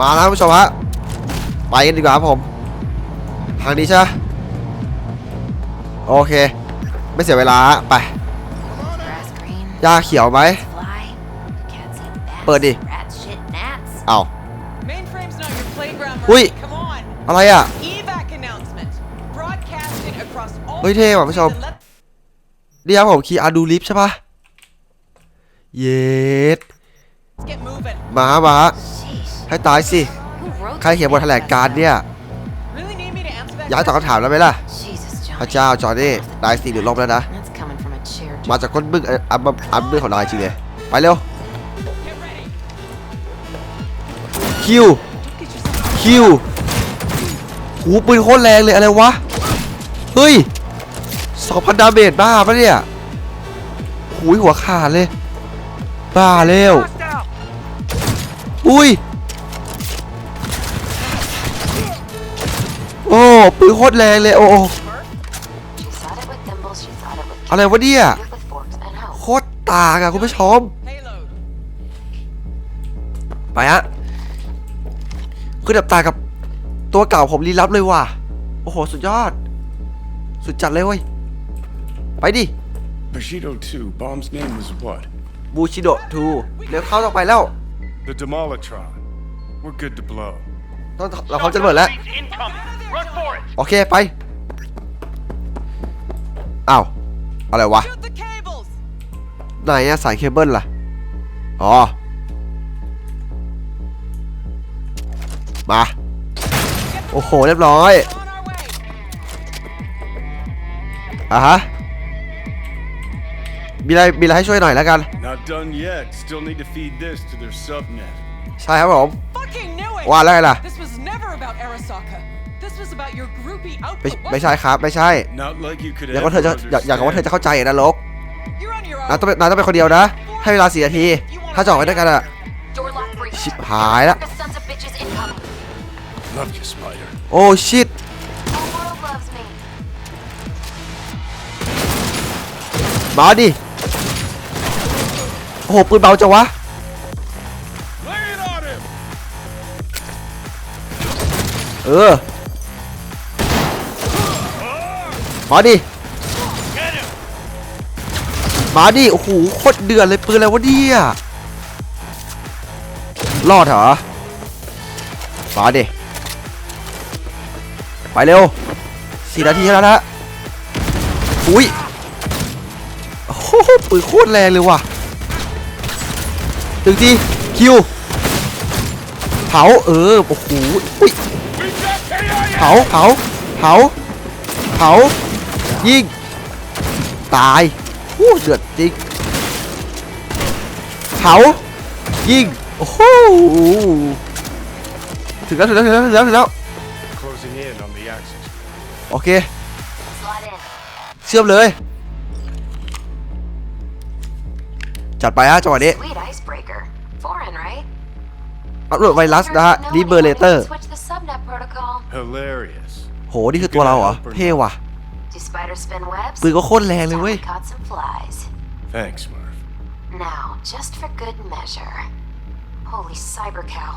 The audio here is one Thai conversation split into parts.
มาแล้วท่านผู้ชมฮะไปกันดีกว่าครับผมทางนี้ใช่ไหมโอเค ไม่เสียเวลาฮะไป Grass green. หญ้าเขียวไหม Fly. Cats eat bats. Bữa đi. Rats shit gnats. เอา Mainframe's not your playground, Ui. Murphy. Come on. อะไรอะ Evac announcement. Broadcasting across all เฮ้ยเท่ว่ะผู้ชม and let นี่ครับผมคีย์อาร์ดูลิฟใช่ปะเย็ด get moving. มามา Sheesh. ให้ตายสิ Who wrote ใครเขียนบทแถลงการณ์เนี่ย Really need me to answer that ย้ายตอบ question? คำถามแล้วไหมล่ะ Jesus, Johnny. พระเจ้าจอห์นนี่นายสี่หรือลมแล้วนะ That's coming from a chair. มาจากก้นบึ้งเอ่ออันอันบึ้งของนายจริงเลย ไปเร็ว Get ready. คิว Don't get yourself คิวหูปืนโคตรแรงเลยอะไรวะ เฮ้ยสองพันดาเมจบ้าปะเนี่ยหูยหัวขาดเลย บ้าเร็ว hostile. อุ้ย โอ้ปืนโคตรแรงเลยโอ้โอ้ She thought it with thimbles. She thought it with อะไรวะเนี่ย with with forks and hoe. โคตรต่างอะคุณผู้ชม Payload. ไปฮะคือดับตากับตัวเก่าผมลี้ลับเลยว่ะโอ้โห สุดยอด สุดจัดเลยเว้ย ไปดิ Bushido 2, bomb's name was what? บูชิโดทูเร็วเข้าต่อไปแล้ว The Demolitron. We're good to blow. ต้องเราพร้อมจะระเบิดแล้ว incoming. Run for it. โอเคไปอ้าวอะไรวะ Shoot the cables. ไหนอะสายเคเบิลล่ะอ๋อมาโอ้โหเรียบร้อย On our way. อะฮะมีอะไรมีอะไรให้ช่วยหน่อยแล้วกัน Not done yet. Still need to feed this to their subnet. ใช่ครับผม Fucking knew it. ว่าแล้วไงล่ะ ไม่ output. ไม่ใช่ครับไม่ใช่ Not like you could อย่างว่าเธอจะ ever อย่าอย่างว่าเธอจะ understand. เข้าใจนะลก You're on your นาย own. ต้องเป็นนายต้องเป็นคนเดียวนะ ให้เวลาสี่นาที ถ้าจะออกไปด้วยกันอะ Door lock breach. ชิบหายละ The sons of bitches incoming. Love you, Spider. โอ้ชิต The world loves me. มาดิโอ้โหปืนเบาจังวะ Lay it on him! เออ มาดิ มาดิ โอ้โห โคตรเดือดเลยปืนอะไรวะเนี่ยรอดเหรอ มาดิ ไปเร็วสี่นาทีแล้วนะอุ้ยโอ้โหปืนโคตรแรงเลยว่ะถึงทีคิว เผา เออ โอ้โห อุ้ย เผา เผา เผา เผา ยิง ตายอู้เดือดจริงเผายิง โอ้โหถึงแล้วถึงแล้วถึงแล้วถึงแล้วถึงแล้ว Closing in on the axis. โอเค Slide in. เชื่อมเลย จัดไปฮะจังหวะนี้ Sweet icebreaker. Foreign, right? อัปโหลดไวรัสนะฮะ Know ดีเบอร์เล anyone เตอ who ร์ can Switch the subnet protocol. Hilarious. โห นี่คือตัวเราเหรอ เท่ว่ะ Do spiders spin webs? ปืนก็โคตรแรงเลย Thought เว้ย we caught some flies. Thanks, Murph. Now, just for good measure. Holy cyber cow.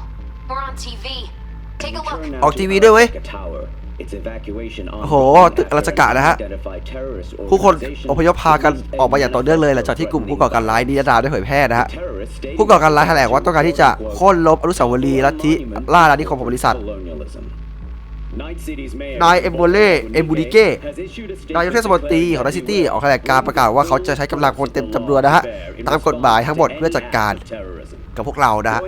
We're on TV. Take a look. ออกทีวีด้วยเว้ย โอ้โห ตึกอลาสกะนะฮะ ผู้คนอพยพพากันออกมาอย่างต่อเนื่องเลยหลังจากที่กลุ่มผู้ก่อการร้ายนิยดาได้เผยแพร่นะฮะ ผู้ก่อการร้ายแถลงว่าต้องการที่จะโค่นลบอนุสาวรีย์ลัทธิล่าอาณานิคมของบริษัท นายเอมโบเล่เอมบูดิเก้นายกเทศมนตรีของไนซิตี้ออกแถลงการประกาศว่าเขาจะใช้กำลังพลเต็มจำนวนนะฮะ ตามกฎหมายทั้งหมดเพื่อจัดการกับพวกเรานะฮะ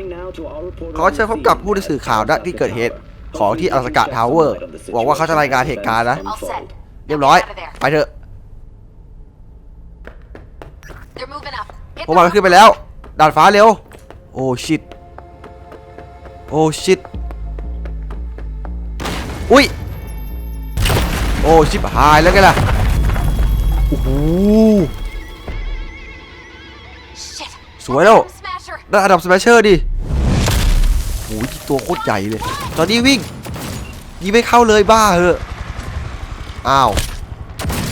เขาเชิญพบกับผู้ที่สื่อข่าวณที่เกิดเหตุของที่อลาสกะทาวเวอร์หวังว่าเขาจะรายงานเหตุการณ์นะ All set. เรียบร้อย Out of there. ไปเถอะ They're moving up. Hit พวกมัน the ขึ้นไปแล้วดาดฟ้าเร็ว โอ้ชิต โอ้ชิต อุ้ย โอ้ชิบหายแล้วไงล่ะ โอ้โห Shit. สวยแล้ว Smasher. ได้อันดับสเปเชอร์ดิโอ้ยตัวโคตรใหญ่เลย ตอนนี้วิ่งยิงไม่เข้าเลยบ้าเหอะ อ้าว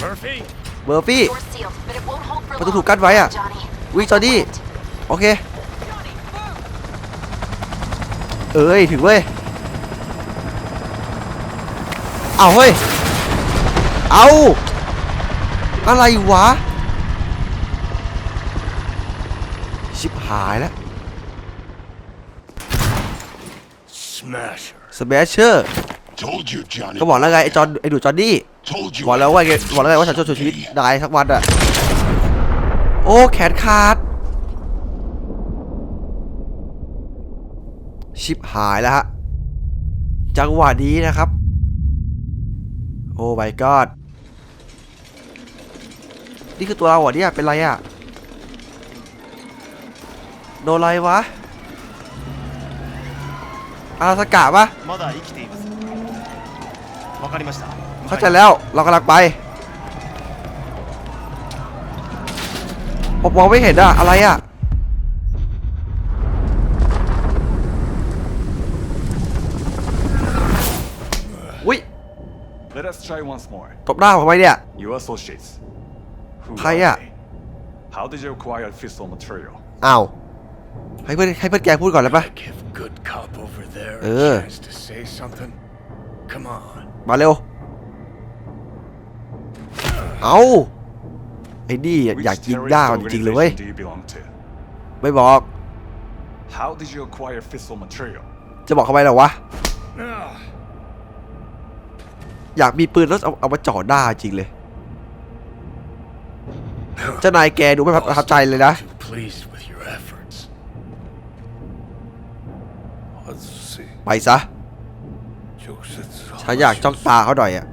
Murphy? เบอร์ฟี่ Door sealed, but it won't hold for ประตู long. ถูกกั้นไว้อะ Johnny. วิ่งจอนี่โอเค Johnny, move. เอ้ย ถึงเว้ย เอาเฮ้ย เอาอะไรวะ ชิบหายแล้ว Smasher. สเปเชอร์ Told you, Johnny. ก็บอกแล้วไงไอ้จอนไอ้ดูจอนนี่ Told you. บอกแล้วว่าไงบอกแล้วไงว่าฉันจะช่วยชีวิตนายสักวันอะโอ้แขนขาด ชิบหายแล้วฮะ จังหวะนี้นะครับโโอ้ my god นี่คือตัวเราเหรอเนี่ย เป็นไรอะ โดนอะไรวะ อาราสกะปะเข้าใจแล้ว เรากำลังไป ผมมองไม่เห็นอะอะไรอะ try once more. ตบหน้าผมทำไมเนี่ย Your associates. Who Hi, are yeah. they? How did you acquire fissile material? อ้าวให้เพื่อนให้เพื่อนแกพูดก่อนเลยปะ Give good cop over there Uh. a chance to say something. Come on. มาเร็ว เอาไอ้นี่อยากยิงหน้ามันจริงๆเลยเว้ย do you belong to? ไม่บอก How did you acquire fissile material? จะบอกเขาไปหรอวะ อยากมีปืนแล้วเอาเอามาจ่อหน้าจริงเลย เจ้านายแกดูไม่ประทับใจเลยนะ Too pleased with your efforts. Let's see. ไปซะ ฉันอยากจ้องตาเขาหน่อยอะ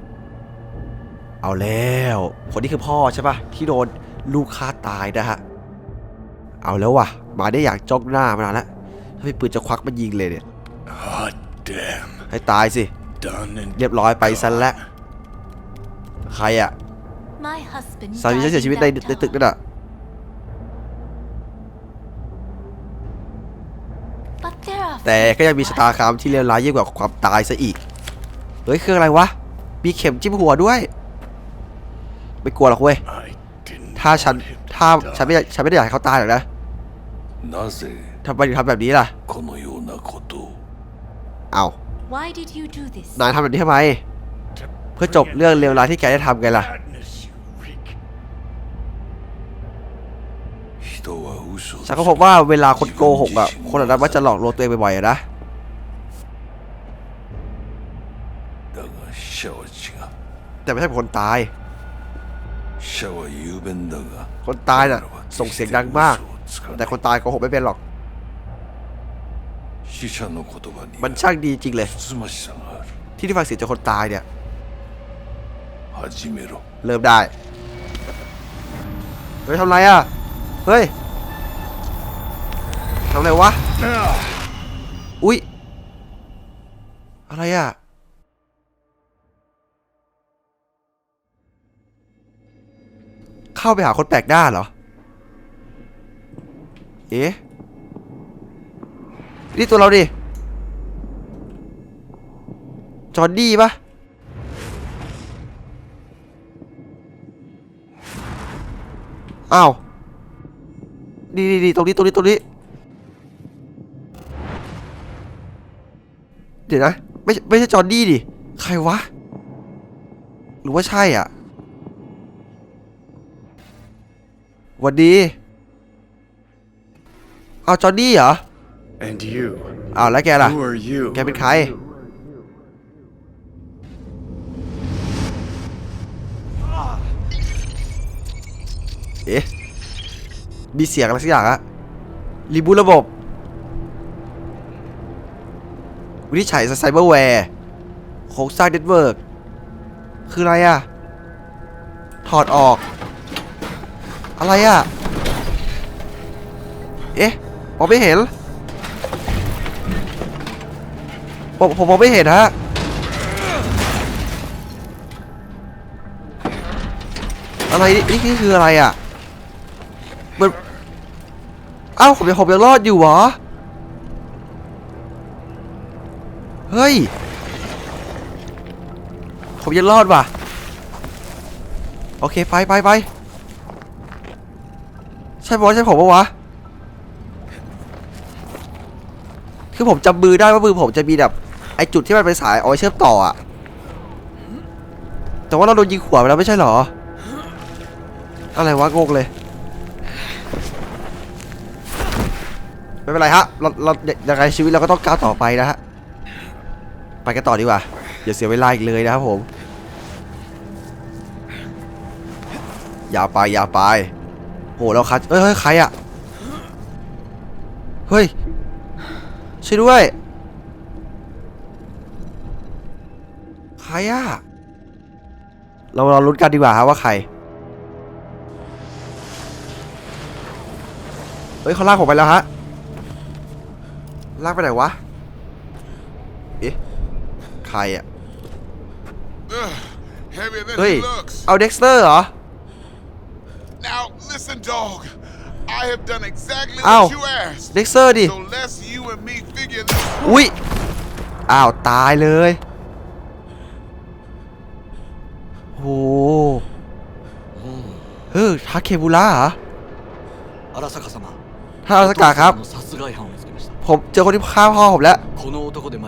เอาแล้ว คนนี้คือพ่อใช่ปะที่โดนลูกฆ่าตายนะฮะ เอาแล้วว่ะมาได้อยากจ้องหน้ามานานแล้วถ้ามีปืนจะควักมายิงเลยเนี่ย Hot damn. ให้ตายสิ Done and เรียบร้อยไปซะแล้วใครอะสามีฉันเสียชีวิตในในตึกนั่นอะแต่ก็ยังมีชะตาคามที่เลวร้ายยิ่งกว่าความตายซะอีก เฮ้ยคืออะไรวะ มีเข็มจิ้มหัวด้วย ไม่กลัวหรอกเว้ย ถ้าฉัน ถ้าฉันไม่ฉันไม่ได้อยากให้เขาตายหรอกนะทำไมถึงทำแบบนี้ล่ะ เอา Why did you do this? นายทำแบบนี้ทำไม เพื่อจบเรื่องเลวร้ายที่แกได้ทำไงล่ะ ฉันก็พบว่าเวลาคนโกหกอะ คนเหล่านั้นมักจะหลอกลวงตัวเองบ่อยๆนะ แต่ไม่ใช่คนตาย คนตายน่ะส่งเสียงดังมาก แต่คนตายโกหกไม่เป็นหรอก 死者の言葉に มันช่างดีจริงเลย つましさがある ที่ได้ฟังเสียงจากคนตายเนี่ย 始めろ เริ่มได้ เฮ้ยทำไรอ่ะ เฮ้ยทำไรวะ อุ๊ย อะไรอ่ะ เข้าไปหาคนแปลกหน้าเหรอ เอ๊ะ นี่ตัวเราดิ จอห์นนี่ปะอ้าวนี่นี่นี่ตรงนี้ตรงนี้ตรงนี้ เดี๋ยวนะ ไม่ไม่ใช่จอห์นนี่ดิ ใครวะ หรือว่าใช่อะวันดี เอาจอห์นนี่เหรอ And you อ้าวแล้วแกล่ะ Who are you แกเป็นใคร เอ๊ะ มีเสียงอะไรสักอย่างอะรีบูตระบบ วินิจฉัยไซเบอร์แวร์โครงสร้างเน็ตเวิร์กคืออะไรอะถอดออก อะไรอะเอ๊ะมองไม่เห็น ผมผมมองไม่เห็นฮะอะไรนี่นี่คืออะไรอะมันเอ้าผมยังผมยังรอดอยู่เหรอเฮ้ยผมยังรอดว่ะโอเคไปไปไปใช่บอใช่ผมปะวะคือผมจำมือได้ว่ามือผมจะมีแบบ ไอจุดที่มันเป็นสายเอาไว้เชื่อมต่ออะแต่ว่าเราโดนยิงหัวไปแล้วไม่ใช่เหรอ อะไรวะงงเลย ไม่เป็นไรฮะ เราเรายังไงชีวิตเราก็ต้องก้าวต่อไปนะฮะ ไปกันต่อดีกว่า อย่าเสียเวลาอีกเลยนะครับผม อย่าไปอย่าไปโหเราคัดเฮ้ยเฮ้ยใครอะเฮ้ยช่วยด้วย ใค รอะเราเราลุ้นกันดีกว่าฮะว่าใคร เฮ้ยเขาลากผมไปแล้วฮะ ลากไปไหนวะ เอ๊ะ ใครอะ Heavier than เฮ้ย he looks. เอาเด็กสเตอร์เหรอ Now listen, dog. I have done exactly Ow. what you asked. เด็กสเตอร์ดิ So let's you and me figure this. อุ้ยอ้าว ตายเลย โหเฮ้ยทาเคบุระเหรออาราซากะ様ท่านอาราสกะครับ ผมเจอคนที่ฆ่าพ่อผมแล้ว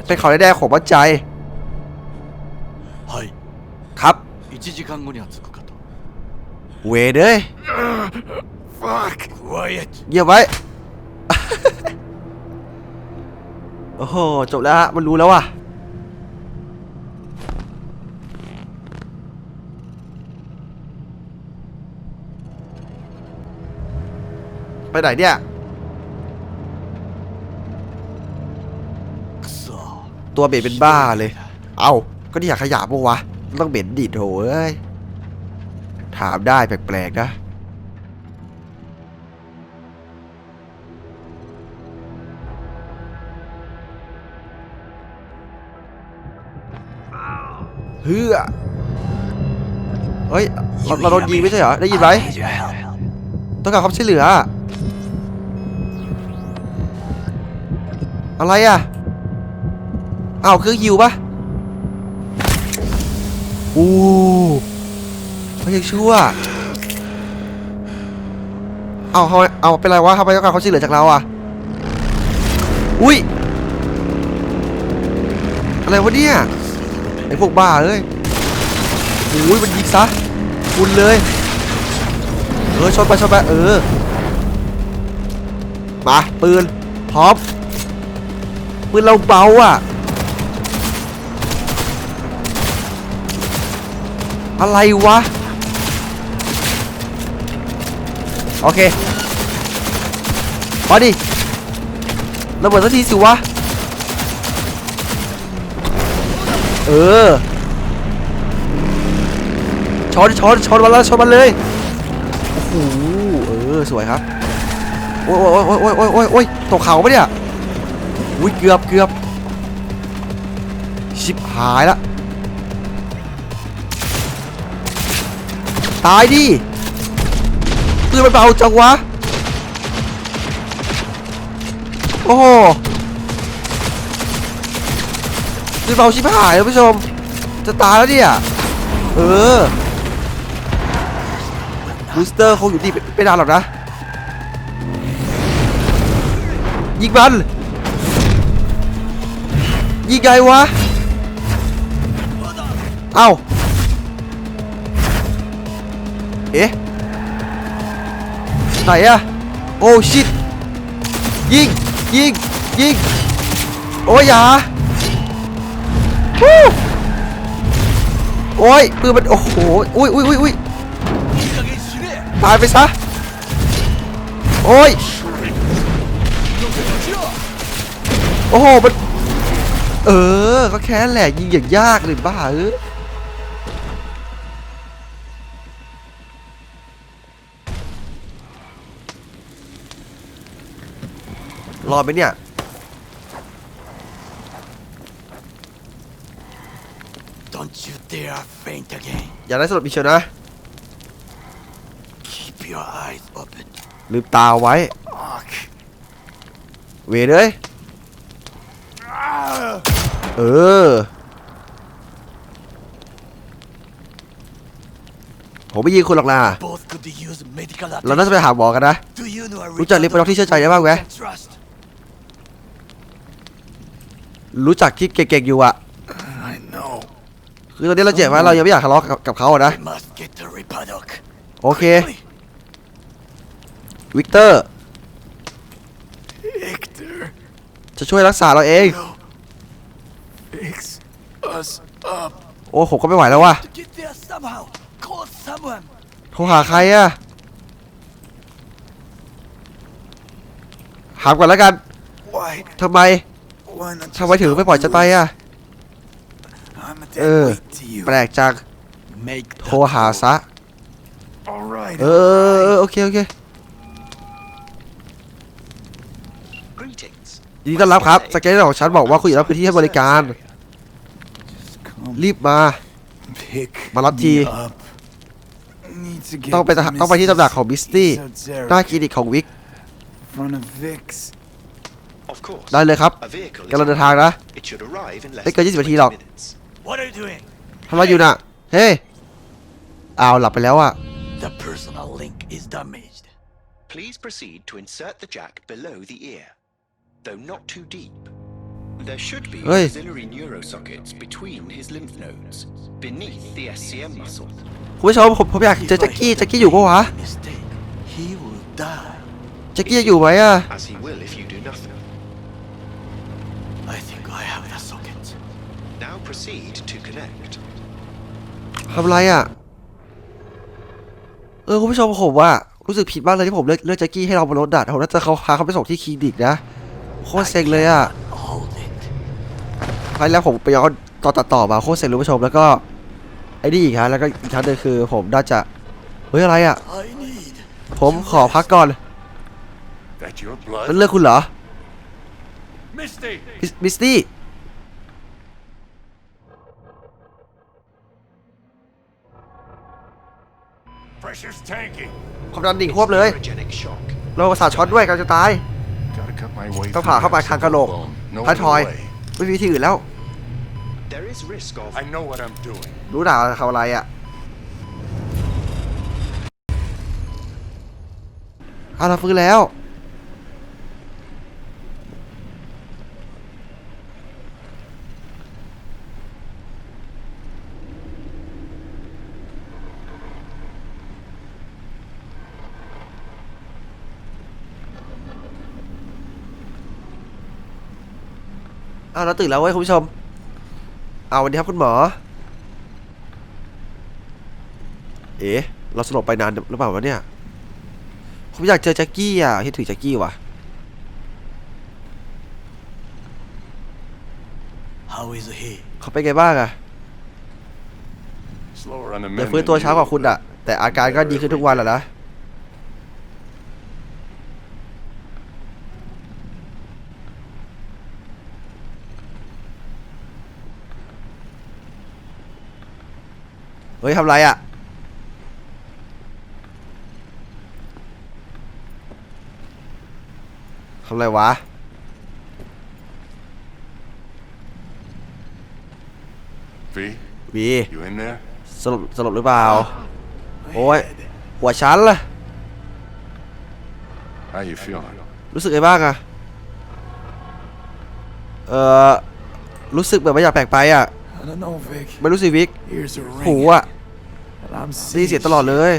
เป็นเขาได้แน่ผมว่าใจใช่ครับหนึ่งชั่วเด้ยเยี่ยมไว้ โอ้โห จบแล้วฮะ มันรู้แล้วว่ะ ไปไหนเนี่ย ตัวเหม็นเป็นบ้าเลย เอ้า ก็ที่อยากขยะปะวะ ต้องเหม็นดิโถเอ้ย ถามได้แปลกๆนะเฮือเฮ้ยเราเราโดนยิงไม่ใช่เหรอ ได้ยินไหมต้องการความช่วยเหลือ อะไรอะอ้าวคือยิวปะอู้เขายังชั่วเอาเอาเอาเป็นไรวะทำไมต้องการควาช่วยเหลือจากเราอะ อุ้ย อะไรวะเนี่ยไอพวกบ้าเอ้ยโอ้ยมันยิงซะคุณเลย เออชนไปชนไปเออ มาปืนพร้อม ปืนเราเบาอะอะไรวะ โอเค มาดิระเบิดสักทีสิวะ เออชนชนชนมาแล้วชนมาเลย โอ้โห เออ สวยครับ โอ้ยโอ้ยโอ้ยโอ้ยโอ้ยโอ้ยตกเขาปะเนี่ย อุ้ยเกือบเกือบชิบหายละตายดิปืนมันเบาจังวะ โอ้โหปืนเบาชิบหายท่านผู้ชม จะตายแล้วเนี่ย เออบูสเตอร์คงอยู่ดีไม่ไม่นานหรอกนะ ยิงมัน ยิงไงวะ เอ้า เอ๊ะ ไหนอะโอ้ชิตยิง ยิง ยิง โอ้ยอย่าฮู้โอ้ยปืนมัน โอ้โห อุ้ยอุ้ยอุ้ยอุ้ยตายไปซะ โอ้ย โอ้โห มัน เออ ก็แค่นั้นแหละยิงอย่างยากเลยบ้าเออรอดไหมเนี่ย Don't you dare faint again อย่าได้สลบอีกเชียวนะ Keep your eyes open ลืมตาไว้ Fuck เวรเลย เออ ผมไม่ยิงคุณหรอกนะ Both could use medical เราน่าจะไปหาหมอกันนะ Do you know a รู้จักลิฟต์ไปนอกที่เชื่อใจได้บ้างไหม trust รู้จักคิดเก่งๆอยู่อะ I know. คือตอนนี้เราเจ็บไหมเรายังไม่อยากทะเลาะกับกับเขาอะนะ We must get to Ripadok. โอเค วิกเตอร์ Victor จะช่วยรักษาเราเอง will fix us up. โอ้ผมก็ไม่ไหวแล้วว่ะ Get there somehow. Call someone. โทรหาใครอะถามก่อนแล้วกัน Why? ทำไม Why not ทำไมถึงไม่ปล่อยฉันไปอะ I'm a เอ dead อ weight to you. แปลกจัง Make โทรหาซะ All right. เออเออ โอเค โอเคยินดีต้อนรับครับสแกนของฉันบอกว่าคุณอยู่รับพื้นที่ให้บริการ Come รีบมา pick มารับที me up. Need to get ต้องไป to ต้องไปที่ตำหนักของมิสตี้ Esoteric หน้าคลินิกของวิก front of Vix. ได้เลยครับกำลังเดินทางนะไม่เกิน20นาทีหรอก What are you doing? ทำอะไรอยู่น่ะ เฮ้ยอ้าวหลับไปแล้วอะ The personal link is damaged. Please proceed to insert the jack below the ear, though not too deep. There should be Hey. auxiliary neurosockets between his lymph nodes, beneath the SCM muscle. คุณผู้ชมผมผมอยากเจอแจ็คกี้แจ็คกี้อยู่ปะวะ Mistake. He will die. แจ็คกี้ยังอยู่ไหมอะ As he will if you do nothing. I think I have the socket. Now proceed to connect. ทำอะไรอะเออคุณผู้ชมผมว่า รู้สึกผิดมากเลยที่ผมเลือกเลือกแจ็คกี้ให้เราบนรถดัดผมน่าจะเขาพาเขาไปส่งที่คลินิกนะโคตรเซ็งเลยอะ Hold it. ค รั้งที่แล้วผมไปย้อนตอนตัดต่อมาโคตรเซ็งเลยคุณผู้ชมแล้วก็ไอ้นี่อีกฮะแล้วก็อีกครั้งหนึงคือ ผมน่าจะเฮ้ยอะไรอะ I need. ผมขอพักก่อน That your นั่น blood? เรื่องคุณเหรอ Misty! มิสมิสตี้ Pressure's tanking. ความดันดิ่งควบเลย Neurogenic shock. โรคประสาทช็อตด้วยกำลังจะตาย Gotta cut my way ต้องผ่าเข้าไปทางกระโหลก No ท้ายทอย other way. ไม่มีวิธีอื่นแล้ว There is risk of I know what I'm doing. รู้ด่าเขาอะไรอะเอาเราฟื้นแล้ว เอาเราตื่นแล้วเว้ยคุณผู้ชม เอาวันนี้ครับคุณหมอ เอ๊ะเราสลบไปนานหรือเปล่าวะเนี่ย ผมอยากเจอแจ็คกี้อะคิดถึงแจ็คกี้ว่ะ How is he? เขาเป็นไงบ้างอะ Slower on the เดี๋ยว mend ฟื้น than ตัวช้ากว่า you. คุณอะแต่อาการก็ดีขึ้นทุกวันแหละนะ เฮ้ยทำไรอะทำไรวะ V, บี you in there? สลบสลบหรือเปล่า โอ้ย หัวฉันล่ะ How you feeling? รู้สึกไงบ้างอะเออรู้สึกแบบไม่อยากแปลกไปอะ I don't know, Vic. ไม่รู้สิวิก Ears are หู ringing. อะ And I'm ได้ยินเสียงตลอดเลย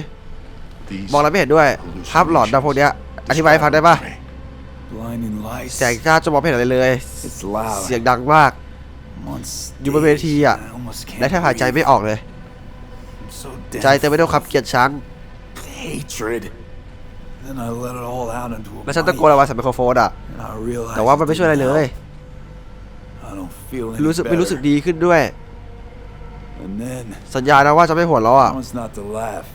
These มองแล้วไม่เห็นด้วย ภาพหลอนนะพวกเนี้ย อธิบายให้ฟังได้ปะ Blinding lights. แสงจ้าจะมองไม่เห็นอะไรเลย It's loud. เสียงดังมาก I'm on อยู่บนเวทีอะ stage and I almost can't และแทบหายใจ breathe. ไม่ออกเลย I'm so ใจเต็มไปด้วยความเกลียดชัง hatred. Then I let it all out into a และฉันตะโกน mic, ออกมาใส่ไมโครโฟนอะ and I realized แต่ว่ามันไม่ช่วยอะไรเลย I don't feel คือ any รู้สึกไม่รู้สึก better. ดีขึ้นด้วย And then สัญญานะว่าจะไม่หัวเราะอะ promise not to laugh.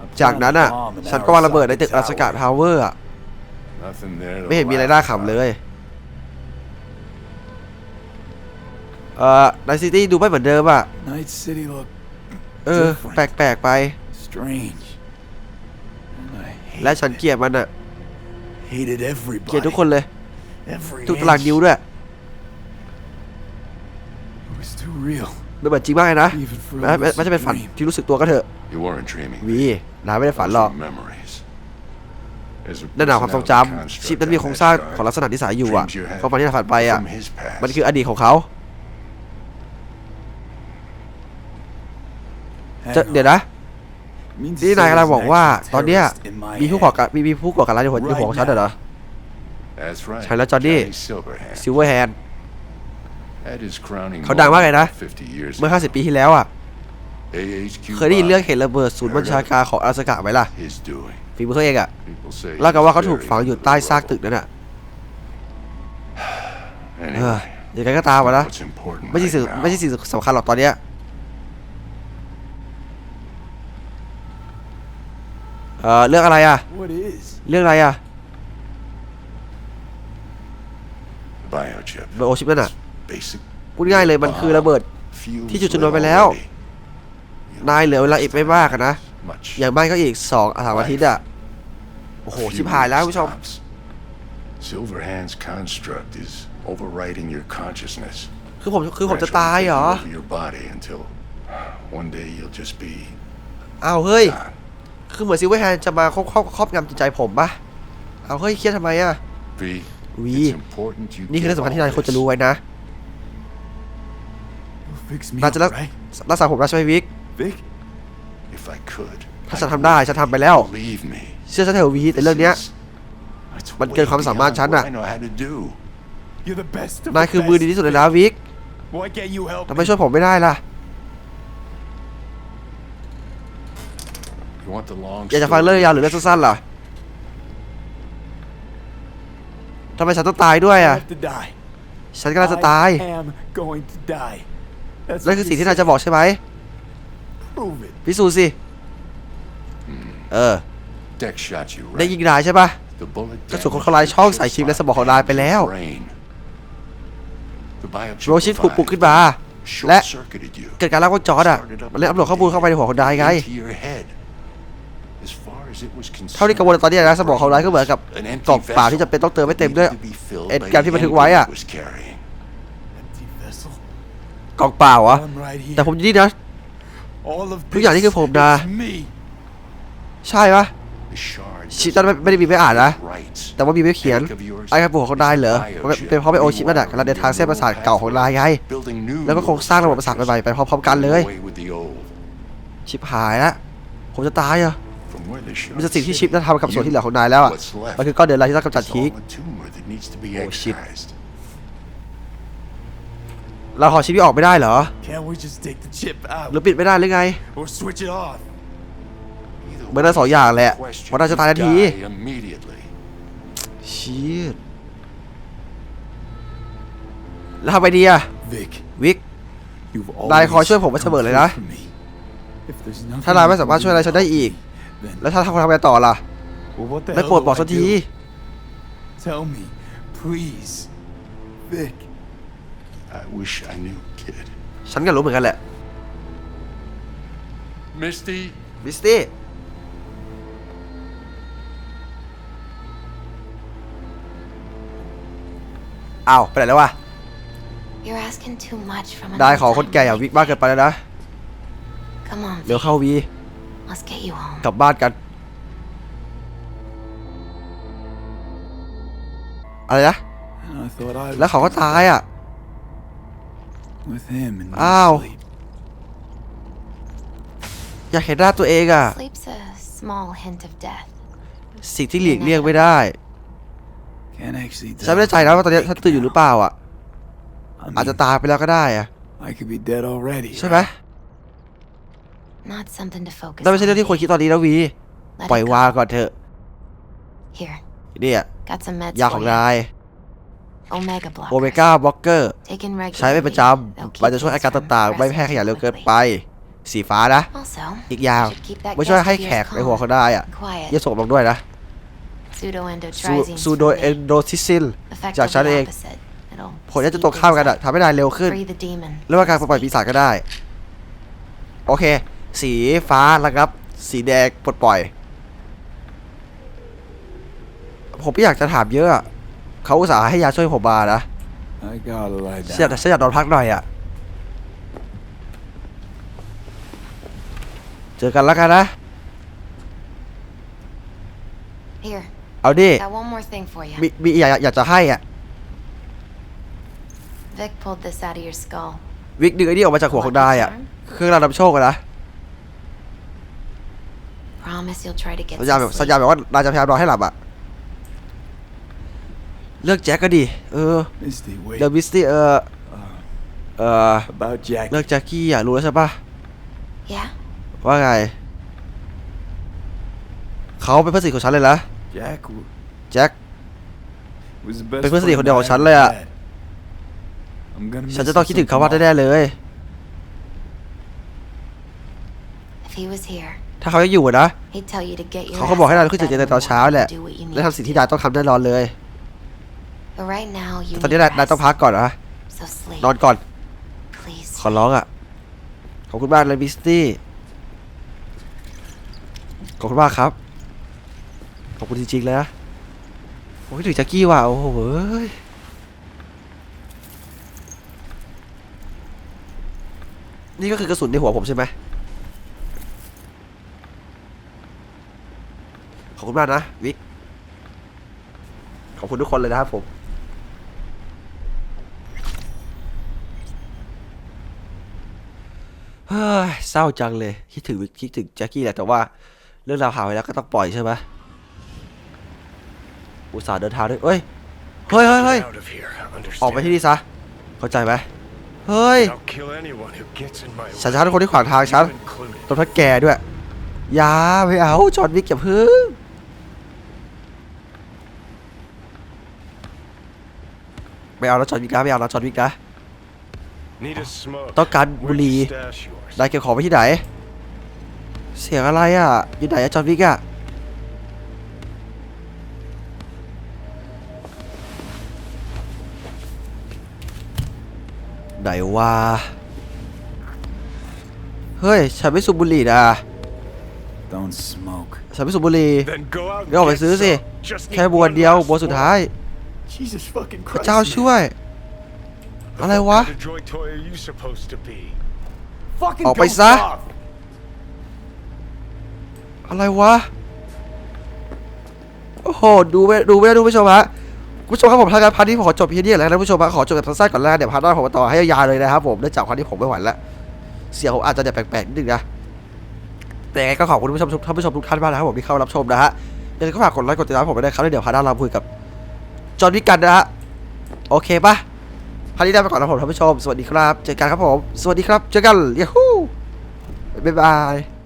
I จาก planted นั้น a อะ bomb in ฉันก็วางระเบิดในตึก Arasaka อาสกา Tower. ทาวเวอร์อะ Nothing there to ไม่เห็นมีอะไร laugh น่า about. ขำเลย เอ่อในซิตี้ดูไม่เหมือนเดิมอะ Night City looked เออ แปลกๆไป strange. And I และฉัน hated เกลียดมันอะ it. hated everybody. เกลียดทุกคนเลย Every ทุกตาราง inch. นิ้วด้วย It was too real. มันเหมือนจริงมากเลยนะ Even for แม้แม้แม้จะเป็นฝัน dream. ที่รู้สึกตัวก็เถอะ You weren't dreaming. วีนายไม่ได้ฝันหรอก memories. As a นั่นน่ะความทรงจ personality ำ construct ชิปนั้นมีโครงสร้างของลักษณะนิสัยอยู่อะ Dreams you had ความฝันที่ผ่านไปอะ from his past. มันคืออดีตของเขาจะเดี๋ยวนะ Means นี่นายกำลังบอกว่า ตอนเนี้ย terrorist in my มีผู้ก่อการมีมีผู้ก่อการร้ายในหัวในหัวของฉันเหรอ That's right. ใช่แล้วจอห์นนี่ Johnny Silverhand. ซิลเวอร์แฮน Had his crowning เขาดังมากเลยนะ moment 50 years เมื่อ ago. 50 ปีที่แล้วอะ AHQ เคยได้ยินเรื่องเหตุระเบิดศูนย์บัญชาการของอาสกะไหมล่ะ His doing. ฝีมือเขาเองอะ People say เล่ากันว่าเขา he's ถูก very ฝังอยู่ใต้ซากตึกนั่นอะ Anyway, เออยังไงก็ตามวะนะ what's important ไม่ใช่สิ่ง right now ไม่ใช่สิ่งสำคัญหรอกตอนเนี้ยเอ่อเรื่องอะไรอะ What is เรื่องอะไรอะ biochip? เบอร์โอชิปนั่นอะ Basic พูดง่ายเลยมันคือระเบิด fuse ที่จุดชนวนไปแล้ว already. นายเหลือเวลาอีกไม่มากอะนะ Much อย่างมากก็อีกสองสามอาทิตย์อะ โอ้โห ชิบหายแล้วคุณผู้ชม stops. Silverhand's construct is overriding your consciousness. คือผมคือผมจะตายเหรอ Gradually taking over your body until one day you'll just be อ้าวเฮ้ย gone. คือเหมือนซิลเวอร์แฮนจะมาครอบครอบครอบงำจิตใจผมปะเอาเฮ้ยเครียดทำไมอะ V, V, it's important you นี่คือเรื่อ get งสำคัญที่ all นายควรจะ this. รู้ไว้นะ Fix me นายจะรัก right? รักษาผมรักใช่ไหมวิก Vic? If I could. ถ้าฉันทำได้ฉันทำไปแล้ว Believe me. เชื่อฉันเถอะวีแต่เรื่องเนี้ย It's มันเกินความสามารถฉัน beyond อะ what I know how to do. You're the best of นายคือมือดีที่สุดเลยนะวิก Why can't you help ทำไมช่วยผมไม่ได้ล่ะ You want the long อยากจะฟังเรื่องยาวหรือเรื่องสั้นๆล่ะทำไมฉันต้องตายด้วยอะ to die. ฉันกำลังจะตาย นั่นคือสิ่งที่นายจะบอกใช่ไหม prove it. พิสูจน์สิ เออ Deck shot you ได้ right. ยิงนายใช่ปะ The bullet กระสุนของทลายช่องใส่ชิปและสมองของนายไปแล้ว brain. The biochip โรชิปถูกปลุกขึ้นมา device และ short-circuited you. เกิดการลักวงจรอะ มันเลยอัปโหลดข้อมูลเข้าไปในหัวของนายไง Into your head. As far as it was เท่าที่กังวลตอนนี้นะสมองของนายก็เหมือนกับ An empty กล่องเปล่าที่จะเป็นต้องเติมไม่เต็มด้วย needed to be filled เอ็น by การที่บันทึกไว้อะ the was carrying. Empty vessel. กล่องเปล่าเหรอ I'm right here. แต่ผมอยู่นี่นะ All of ทุกอย่างนี่คือผมนะ it's me. ใช่ปะ The shards ชิปนั้นไม่ได้มีไม่อ่านนะ rights. แต่ว่ามีไม่เขียน ไอ้กระปุกของนายเหรอมันเป็นเพราะไบโอชิปนั่นแหละกำลังเดินทางเส้นประสาทเก่าของนายไง Building new แล้วก็โครงสร้างระบบประสาทใหม่ๆไปพร้อมๆกันเลย away with the old. ชิปหายละผมจะตายเหรอะ From where the shards มันจะสิ่งที่ชิป sit, นั้นทำกับส่วนที่เหลือ you- ของนายแล้วอะ what's left มันคือก้อนเดือนลายที่ต้องกำจัด is ทิ้ง all a tumor that needs to be Oh, shit. Excised. เราขอชิปนี้ออกไม่ได้เหรอ Can't we just take the chip out หรือปิดไม่ได้หรือไง or switch it off? เหมือนทั้งสองอย่างแหละเพราะน่าจะตายทันที Die immediately. ชีดแล้วทำไงดีอะ Vic, วิก you've นาย always คอยช่วยผมมาเสมอเลยนะ come through for me. If there's nothing ถ้านายไม่สามารถช่วยอะไรฉันได้อีก then แล้วถ้าทำทำไงต่อล่ะ well, what the ได้ hell โปรด do บอก I สักที do? Tell me, please. Vic. I wish I knew, kid. ฉันก็รู้เหมือนกันแหละ Misty, มิสตี้ อ้าว ไปไหนแล้ววะ You're asking too much from an ได้ old ของคนแก่อย่างวิกมากเกินไปแล้วนะ Come on, เร็วเข้าวี let's get you home. กลับบ้านกัน อะไรนะ I thought I แล้วเขาก็ตายอะ with him in Ow. sleep. อยากเห็นหน้าตัวเองอะ Sleep's a small hint of death. สิ่งที่หลีกเลี่ยงไม่ได้ Can't actually ฉันไม่แน่ใจนะว่าตอนนี้ฉันตื่นอยู่หรือเปล่าอะ I อาจจะ mean, ตายไปแล้วก็ได้อะ I could be dead already. ใช่ไหม Not something to focus นั่นไม่ใช่เรื่องที่ควรคิดตอนนี้นะวี Let ปล่อย it go. วางก่อนเถอะ Here, เนี่ย got some meds ยา for ของ you. นาย Omega blockers. โอเมก้าบล็อกเกอร์ Taken ใช้ไม่ regularly. ประจ They'll ำ keep มันจะช่วยอาการ things from ต่างๆ ไม่แพร่ขยายเร็วเกินไป progressing สีฟ้านะ quickly. Also, อีกอย่าง should keep that ไม่ช่วย guest ให้ of แข yours กในหัว calm เขาได้อะ and quiet. เยสโสลงด้วยนะ Pseudoendotrizine ซูโดเอนโดซิซิล Effect จาก will ฉัน be เอง opposite. It'll ผลจะ speed ตรงข้ามกัน things อะ up. ทำให้นายเร็วขึ้น Free the demon. แล้วว่าการปลดปล่อยปีศาจก็ได้ โอเค สีฟ้าระงับ สีแดงปลดปล่อย ผมไม่อยากจะถามเยอะอะ เขาอุตส่าห์ให้ยาช่วยผมมานะ I gotta lie ฉันอยาก down. ฉันอยากนอนพักหน่อยอะเจอกันแล้วกันนะ Here, เอาดิ Got one more thing for you. มีมีอยากอยากจะให้อะ Vic pulled this out of your skull. วิกดึงไอ้นี่ออกมาจากหัวของนายอะ เครื่องรางนำโชคอะนะ Promise you'll try to get สัญญา some แบบสัญญา sleep. แบบว่านายจะพยายามนอนให้หลับอะ เลือกแจ็คก็ดี เออ Misty, wait. เดอะมิสตี้เออ เออ About Jack. เลือกแจ็คกี้อะรู้แล้วใช่ปะ Yeah? ว่าไง เขาเป็นเพื่อนสนิทของฉันเลยนะ Jack w- แจ็ค was the best เป็นเพื่อนสนิท friend คนเดียวของ I ฉัน ever เลยอะ had. I'm gonna ฉัน miss จะต้อง him คิดถึง so เขาว่า tomorrow. แน่ๆเลย If he was here, ถ้าเขายังอยู่อะนะ he'd tell you to get your เขาก็บอกให้ ass นาย out ลุก of ขึ้นจาก bed เตียงในตอน and เช้าแหละ do what you และ need ทำสิ่ง to ที่ do. นายต้องทำแน่นอนเลย But right now, you ตอน need นี้นายนายต้อง rest. พักก่อนนะ So sleep. นอนก่อน Please. ขอร้องอะ ขอบคุณมากเลยมิสตี้ ขอบคุณมากครับ ขอบคุณจริงๆเลยนะผมคิดถึงแจ็คกี้ว่ะ โอ้โหเอ้ยนี่ก็คือกระสุนในหัวผมใช่ไหม ขอบคุณมากนะ วิกขอบคุณทุกคนเลยนะครับผม เฮ้ยเศร้าจังเลย คิดถึงคิดถึงแจ็คกี้แหละแต่ว่าเรื่องราวผ่านไปแล้วก็ต้องปล่อยใช่ไหมอุตส่าห์เดินทางด้วยเอ้ยเฮ้ยเฮ้ยเฮ้ยออกไปที่นี่ซะเข้าใจไหมเฮ้ยฉันจะฆ่าทุกคนที่ขวางทางฉัน you included. รวมทั้งแกด้วยอยาไม่เอาจอห์นวิกอย่าพึ่งไม่เอาแล้วจอห์นวิกนะไม่เอาแล้วจอห์นวิกนะ ต้องการบุหรี่ Where'd you stash yours? นายเก็บของไปที่ไหน เสียงอะไรอะ อยู่ไหนอะจอห์นวิกอะไหนวะ เฮ้ย ฉันไม่สูบบุหรี่นะ Don't smoke. ฉันไม่สูบบุหรี่ Then go out ก็ออก and ไป get ซื้อสิ some. Just แค่ need บัว one เดียว last บัวสุดท้าย Jesus fucking พระ Christ. เจ้า man. ช่วย อะไรวะ What kind of joy toy are you supposed to be? Fucking Oh, don't ไปซะ stop. อะไรวะ โอ้โห ดูไม่ดูไม่ได้ดูผู้ชมฮะคุณผู้ชมครับผมทางการพาร์ทนี้ผมขอจบเพียงนี้แล้วนะผู้ชมฮะขอจบแบบสั้นๆก่อนแล้วกันเดี๋ยวพาร์ทหน้าผมมาต่อให้ยาวๆเลยนะครับผมเนื่องจากพาร์ทนี้ผมไม่ไหวแล้ว เสียงผมอาจจะแบบแปลกๆนิดนึงนะแต่ยังไงก็ขอบคุณผู้ชมทุกท่านผู้ชมทุกท่านมากนะครับผมที่เข้ารับชมนะฮะยังไงก็ฝากกดไลค์กดติดตามผมไปด้วยครับแล้วเดี๋ยวพาร์ทหน้าเราคุยกับจอห์นวิกกันนะฮะโอเคปะ พาร์ทนี้ได้ไปก่อนนะผมท่านผู้ชม สวัสดีครับ เจอกันครับผม สวัสดีครับ เจอกันยูฮูบ๊ายบาย